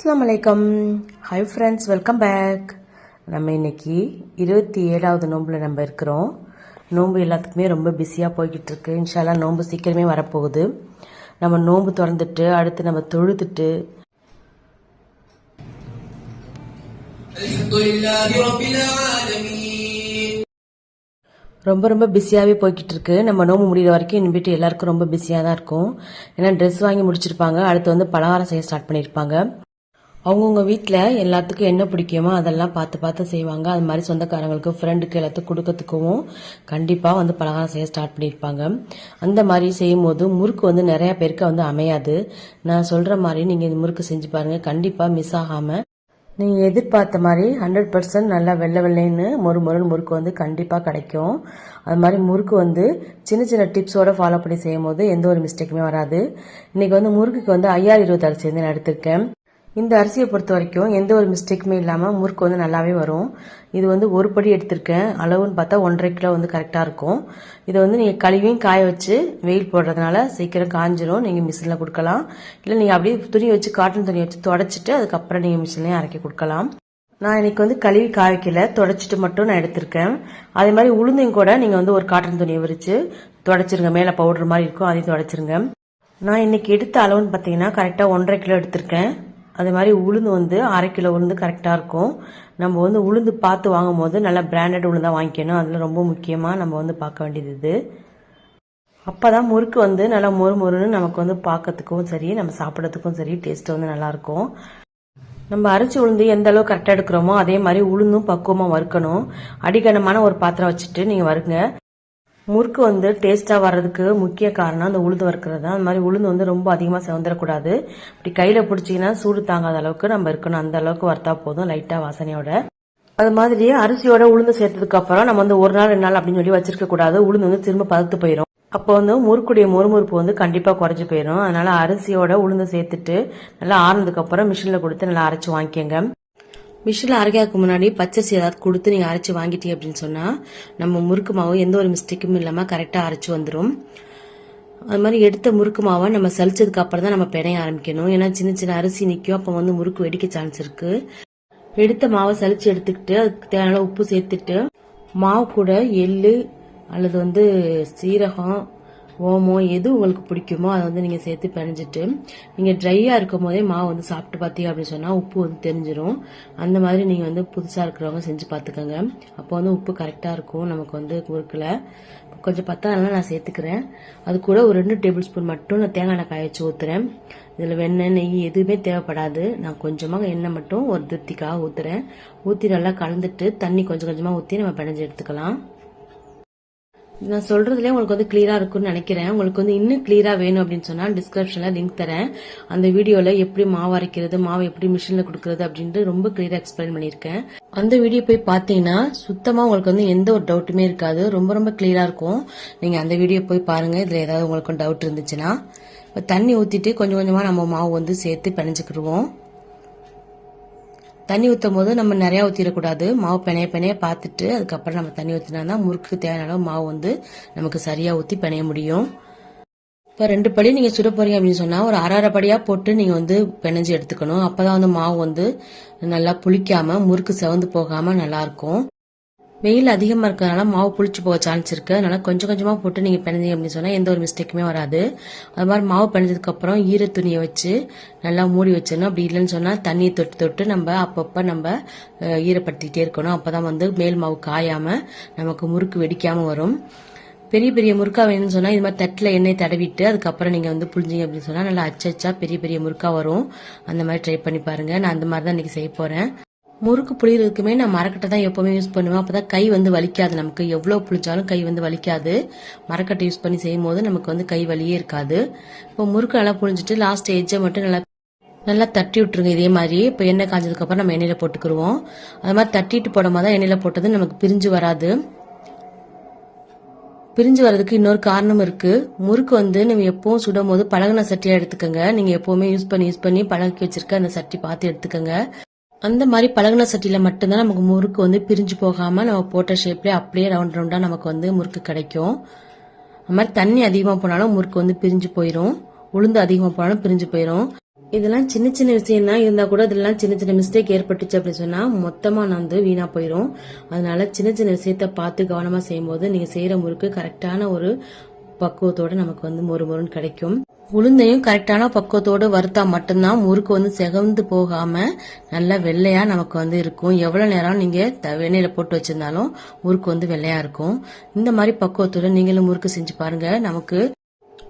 அஸ்லாம் வலைக்கம் hi friends welcome back நம்ம இன்னைக்கு இருபத்தி ஏழாவது நோம்பில் நம்ம இருக்கிறோம். நோம்பு எல்லாத்துக்குமே ரொம்ப பிஸியாக போய்கிட்டு இருக்கு இன்ஷால்லாம் நோம்பு சீக்கிரமே வரப்போகுது. நம்ம நோம்பு திறந்துட்டு அடுத்து நம்ம தொழுதுட்டு. ரொம்ப ரொம்ப பிஸியாகவே போய்கிட்டு இருக்கு நம்ம நோம்பு முடிகிற வரைக்கும் இன்விட்டு எல்லாருக்கும் ரொம்ப பிஸியாக தான் இருக்கும். ஏன்னா ட்ரெஸ் வாங்கி முடிச்சிருப்பாங்க. அடுத்து வந்து பலகாரம் செய்ய ஸ்டார்ட் பண்ணியிருப்பாங்க. அவங்கவுங்க வீட்டில் எல்லாத்துக்கும் என்ன பிடிக்குமோ அதெல்லாம் பார்த்து பார்த்து செய்வாங்க. அது மாதிரி சொந்தக்காரங்களுக்கு ஃப்ரெண்டுக்கு எல்லாத்துக்கும் கொடுக்கறதுக்கும் கண்டிப்பாக வந்து பலகாரம் செய்ய ஸ்டார்ட் பண்ணியிருப்பாங்க. அந்த மாதிரி செய்யும்போது முறுக்கு வந்து நிறையா பேருக்கு வந்து அமையாது. நான் சொல்கிற மாதிரி நீங்கள் இந்த முறுக்கு செஞ்சு பாருங்கள் கண்டிப்பாக மிஸ் ஆகாமல் நீங்கள் எதிர்பார்த்த மாதிரி ஹண்ட்ரட் பர்சன்ட் நல்லா வெள்ளை வெள்ளைன்னு மொறு மொறுன்னு முறுக்கு வந்து கண்டிப்பாக கிடைக்கும். அது மாதிரி முறுக்கு வந்து சின்ன சின்ன டிப்ஸோட ஃபாலோ பண்ணி செய்யும் போது எந்த ஒரு மிஸ்டேக்குமே வராது. இன்றைக்கி வந்து முறுக்குக்கு வந்து ஐயாயிரம் இருபத்தாறு சேர்ந்து நான் எடுத்திருக்கேன். இந்த அரிசியை பொறுத்த வரைக்கும் எந்த ஒரு மிஸ்டேக்குமே இல்லாமல் முறுக்கு வந்து நல்லாவே வரும். இது வந்து ஒரு படி எடுத்திருக்கேன். அளவுன்னு பார்த்தா ஒன்றரை கிலோ வந்து கரெக்டாக இருக்கும். இதை வந்து நீங்கள் கழுவியும் காய வச்சு வெயில் போடுறதுனால சீக்கிரம் காஞ்சிரும். நீங்கள் மிஷினில் கொடுக்கலாம். இல்லை நீங்கள் அப்படியே துணி வச்சு காட்டன் துணி வச்சு தொடச்சிட்டு அதுக்கப்புறம் நீங்கள் மிஷின்லேயும் அரைக்கி கொடுக்கலாம். நான் இன்னைக்கு வந்து கழுவி காய வைக்கல. தொடச்சிட்டு மட்டும் நான் எடுத்திருக்கேன். அதே மாதிரி உளுந்தையும் கூட நீங்கள் வந்து ஒரு காட்டன் துணியை விரித்து தொடச்சிருங்க. மேலே பவுடர் மாதிரி இருக்கும். அதையும் தொடச்சிருங்க. நான் இன்னைக்கு எடுத்த அளவுன்னு பார்த்தீங்கன்னா கரெக்டாக ஒன்றரை கிலோ எடுத்திருக்கேன். அதே மாதிரி உளுந்து வந்து அரை கிலோ உளுந்து கரெக்டாக இருக்கும். நம்ம வந்து உளுந்து பார்த்து வாங்கும் போது நல்லா பிராண்டட் உளுந்தாக வாங்கிக்கணும். அதில் ரொம்ப முக்கியமாக நம்ம வந்து பார்க்க வேண்டியது இது. அப்போ தான் முறுக்கு வந்து நல்லா மொறு மொறுன்னு நமக்கு வந்து பார்க்கறதுக்கும் சரி நம்ம சாப்பிட்றதுக்கும் சரி டேஸ்ட் வந்து நல்லாயிருக்கும் நம்ம அரிசி உளுந்து எந்த அளவு கரெக்டாக எடுக்கிறோமோ அதே மாதிரி உளுந்தும் பக்குவமாக வறுக்கணும். அடிகனமான ஒரு பாத்திரம் வச்சுட்டு நீங்கள் வறுங்க. முறுக்கு வந்து டேஸ்ட்டாக வர்றதுக்கு முக்கிய காரணம் அந்த உளுந்து வறுக்கிறது தான். அந்த மாதிரி உளுந்து வந்து ரொம்ப அதிகமாக செவந்துடக்கூடாது இப்படி கையில் பிடிச்சிங்கன்னா சூடு தாங்காத அளவுக்கு நம்ம இருக்கணும். அந்த அளவுக்கு வறுத்தா போதும் லைட்டாக வாசனையோட. அது மாதிரி அரிசியோட உளுந்து சேர்த்ததுக்கு அப்புறம் நம்ம வந்து ஒரு நாள் ரெண்டு நாள் அப்படின்னு சொல்லி வச்சிருக்க கூடாது. உளுந்து வந்து திரும்ப பதத்து போயிடும் அப்போ வந்து முறுக்குடைய முறுமுறுப்பு வந்து கண்டிப்பாக குறைஞ்சி போயிடும் அதனால அரிசியோட உளுந்து சேர்த்துட்டு நல்லா ஆறுனதுக்கு அப்புறம் மிஷினில் கொடுத்து நல்லா அரைச்சி வாங்கிக்கோங்க. மிஷினில் அரைக்கிறதுக்கு முன்னாடி பச்சரிசி ஏதாவது கொடுத்து நீங்கள் அரைச்சி வாங்கிட்டீங்க அப்படின்னு சொன்னால் நம்ம முறுக்கு மாவு எந்த ஒரு மிஸ்டேக்கும் இல்லாமல் கரெக்டாக அரைச்சி வந்துடும் அது மாதிரி எடுத்த முறுக்கு மாவை நம்ம சலிச்சதுக்கு அப்புறம் தான் நம்ம பிணைய ஆரம்பிக்கணும். ஏன்னா சின்ன சின்ன அரிசி நிற்கும் அப்போ வந்து முறுக்கு வெடிக்க சான்ஸ் இருக்கு. எடுத்த மாவை சலிச்சு எடுத்துக்கிட்டு அதுக்கு தேவையான உப்பு சேர்த்துட்டு மாவு கூட எள்ளு அல்லது வந்து சீரகம் ஓமம் எது உங்களுக்கு பிடிக்குமோ அதை வந்து நீங்கள் சேர்த்து பிணைஞ்சிட்டு நீங்கள் ட்ரையாக இருக்கும் போதே மாவு வந்து சாப்பிட்டு பார்த்தீங்க அப்படின்னு சொன்னால் உப்பு வந்து தெரிஞ்சிடும் அந்த மாதிரி நீங்கள் வந்து புதுசாக இருக்கிறவங்க செஞ்சு பார்த்துக்கோங்க அப்போ வந்து உப்பு கரெக்டாக இருக்கும் நமக்கு வந்து குறுக்கில். கொஞ்சம் பத்தாதனால நான் சேர்த்துக்கிறேன். அது கூட ஒரு ரெண்டு டேபிள் ஸ்பூன் மட்டும் நான் தேங்காய் எண்ணெய் காய வச்சு ஊற்றுறேன் இதில் வெண்ணெய் நெய் எதுவுமே தேவைப்படாது. நான் கொஞ்சமாக எண்ணெய் மட்டும் ஒரு திருப்திக்காக ஊற்றுறேன் ஊற்றி நல்லா கலந்துட்டு தண்ணி கொஞ்சம் கொஞ்சமாக ஊற்றி நம்ம பிணைஞ்சு எடுத்துக்கலாம். நான் சொல்றதுலேயே உங்களுக்கு வந்து கிளியரா இருக்கும்னு நினைக்கிறேன். உங்களுக்கு வந்து இன்னும் கிளியரா வேணும் அப்படின்னு சொன்னா டிஸ்கிரிப்ஷன்ல லிங்க் தரேன். அந்த வீடியோல எப்படி மாவு அரைக்கிறது மாவு எப்படி மிஷின்ல கொடுக்கறது அப்படின்ட்டு ரொம்ப கிளியரா எக்ஸ்பிளைன் பண்ணியிருக்கேன். அந்த வீடியோ போய் பார்த்தீங்கன்னா சுத்தமா உங்களுக்கு வந்து எந்த ஒரு டவுட்டுமே இருக்காது. ரொம்ப ரொம்ப கிளியரா இருக்கும். நீங்க அந்த வீடியோ போய் பாருங்க. இதுல ஏதாவது உங்களுக்கு டவுட் இருந்துச்சுன்னா இப்போ தண்ணி ஊத்திட்டு கொஞ்சம் கொஞ்சமா நம்ம மாவு வந்து சேர்த்து பிணைஞ்சுக்கிடுவோம். தண்ணி ஊற்றும் போது நம்ம நிறையா ஊற்றிடக்கூடாது மாவு பிணைய பிணைய பார்த்துட்டு அதுக்கப்புறம் நம்ம தண்ணி ஊற்றினா தான் முறுக்கு தேவையான அளவு மாவு வந்து நமக்கு சரியாக ஊற்றி பிணைய முடியும். இப்போ ரெண்டு படி நீங்கள் சுட போறீங்க அப்படின்னு சொன்னால் ஒரு அரை அரை படியாக போட்டு நீங்கள் வந்து பிணைஞ்சு எடுத்துக்கணும். அப்போ தான் வந்து மாவு வந்து நல்லா புளிக்காமல் முறுக்கு செவந்து போகாமல் நல்லாயிருக்கும் வெயில் அதிகமாக இருக்கிறதுனால மாவு புளிச்சு போக சான்ஸ் இருக்குது அதனால கொஞ்சம் கொஞ்சமாக போட்டு நீங்கள் பிணைஞ்சீங்க அப்படின்னு சொன்னால் எந்த ஒரு மிஸ்டேக்குமே வராது. அது மாதிரி மாவு பிணைஞ்சதுக்கப்புறம் ஈர துணியை வச்சு நல்லா மூடி வச்சிடணும். அப்படி இல்லைன்னு சொன்னால் தண்ணியை தொட்டு தொட்டு நம்ம அப்பப்போ நம்ம ஈரப்படுத்திக்கிட்டே இருக்கணும். அப்பதான் வந்து மேல் மாவு காயாமல் நமக்கு முறுக்கு வெடிக்காமல் வரும். பெரிய பெரிய முறுக்கா வேணும்னு சொன்னால் இது மாதிரி தட்டில் எண்ணெய் தடவிட்டு அதுக்கப்புறம் நீங்கள் வந்து புளிஞ்சிங்க அப்படின்னு சொன்னால் நல்லா அச்சச்சா பெரிய பெரிய முறுக்கா வரும். அந்த மாதிரி ட்ரை பண்ணி பாருங்கள் நான் அந்த மாதிரி தான் இன்றைக்கி செய்ய போகிறேன் முறுக்கு புளியறதுக்குமே நான் மரக்கட்டை தான் எப்பவுமே யூஸ் பண்ணுவேன். அப்பதான் கை வந்து வலிக்காது நமக்கு. எவ்வளவு புளிச்சாலும் கை வந்து வலிக்காது. மரக்கட்டை யூஸ் பண்ணி செய்யும் போது நமக்கு வந்து கை வலியே இருக்காது. இப்போ முறுக்கு நல்லா புளிஞ்சிட்டு லாஸ்ட் எஜ்ஜை மட்டும் நல்லா நல்லா தட்டி விட்டுருங்க இதே மாதிரி. இப்போ எண்ணெய் காஞ்சதுக்கு அப்புறம் நம்ம எண்ணெயில போட்டுக்கிருவோம். அது மாதிரி தட்டிட்டு போடும் தான் எண்ணெயில போட்டது நமக்கு பிரிஞ்சு வராது. பிரிஞ்சு வர்றதுக்கு இன்னொரு காரணம் இருக்கு. முறுக்கு வந்து நீங்க எப்பவும் சுடும் போது பழகின சட்டியா எடுத்துக்கோங்க. நீங்க எப்பவுமே யூஸ் பண்ணி யூஸ் பண்ணி பழகி வச்சிருக்க அந்த சட்டி பார்த்து எடுத்துக்கோங்க. அந்த மாதிரி பழகின சட்டியில் மட்டும்தான் நமக்கு முறுக்கு வந்து பிரிஞ்சு போகாமல் நம்ம போட்ட ஷேப்லேயே அப்படியே ரவுண்ட் ரவுண்டாக நமக்கு வந்து முறுக்கு கிடைக்கும். அது மாதிரி தண்ணி அதிகமாக போனாலும் முறுக்கு வந்து பிரிஞ்சு போயிடும் உளுந்து அதிகமாக போனாலும் பிரிஞ்சு போயிடும் இதெல்லாம் சின்ன சின்ன விஷயம் தான் இருந்தால் கூட இதெல்லாம் சின்ன சின்ன மிஸ்டேக் ஏற்பட்டுச்சு அப்படின்னு சொன்னால் மொத்தமாக நான் வந்து வீணாக போயிடும் அதனால சின்ன சின்ன விஷயத்த பார்த்து கவனமாக செய்யும்போது நீங்கள் செய்கிற முறுக்கு கரெக்டான ஒரு பக்குவத்தோட நமக்கு வந்து மொறு மொறுன்னு கிடைக்கும். உளுந்தையும் கரெக்டான பக்குவத்தோடு வறுத்தா மட்டும்தான் முறுக்கு வந்து செகந்து போகாம நல்லா வெள்ளையா நமக்கு வந்து இருக்கும். எவ்வளவு நேரம் நீங்க த- வெண்ணெயில போட்டு வச்சிருந்தாலும் முறுக்கு வந்து வெள்ளையா இருக்கும். இந்த மாதிரி பக்குவத்தோட நீங்களும் முறுக்கு செஞ்சு பாருங்க. நமக்கு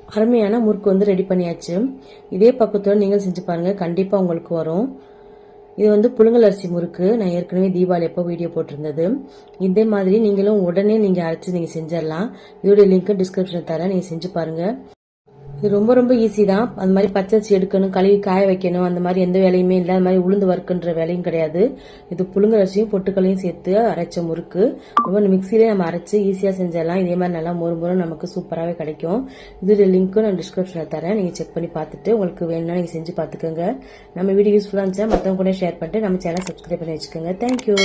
அருமையான முறுக்கு வந்து ரெடி பண்ணியாச்சு. இதே பக்குவத்தோட நீங்கள் செஞ்சு பாருங்க. கண்டிப்பா உங்களுக்கு வரும். இது வந்து புழுங்கல் அரிசி முறுக்கு. நான் ஏற்கனவே தீபாவளி அப்போ வீடியோ போட்டிருந்தது. இதே மாதிரி நீங்களும் உடனே நீங்க அரைச்சு நீங்க செஞ்சிடலாம். இதோட லிங்க் டிஸ்கிரிப்ஷன் தரேன். நீங்க செஞ்சு பாருங்க. இது ரொம்ப ரொம்ப ஈஸி தான். அந்த மாதிரி பச்சரிசி எடுக்கணும் கழுவி காய வைக்கணும். அந்த மாதிரி எந்த வேலையுமே இல்லை. அந்த மாதிரி உளுந்து வறுக்குன்ற வேலையும் கிடையாது. இது புழுங்க ரசியும் பொட்டுக்களையும் சேர்த்து அரைச்ச முறுக்கு. ரொம்ப மிக்சிலே நம்ம அரைச்சு ஈஸியாக செஞ்சிடலாம். இதே மாதிரி நல்லா மொறு மொறு நமக்கு சூப்பராகவே கிடைக்கும். இது லிங்க்கும் நான் டிஸ்கிரிப்ஷனில் தரேன். நீங்கள் செக் பண்ணி பார்த்துட்டு உங்களுக்கு வேணும்னா நீங்கள் செஞ்சு பார்த்துக்கோங்க. நம்ம வீடியோ யூஸ்ஃபுல்லாக இருந்துச்சா மற்றவங்க கூட ஷேர் பண்ணிட்டு நம்ம சேனல் சப்ஸ்கிரைப் பண்ணி வச்சுக்கோங்க. தேங்க்யூ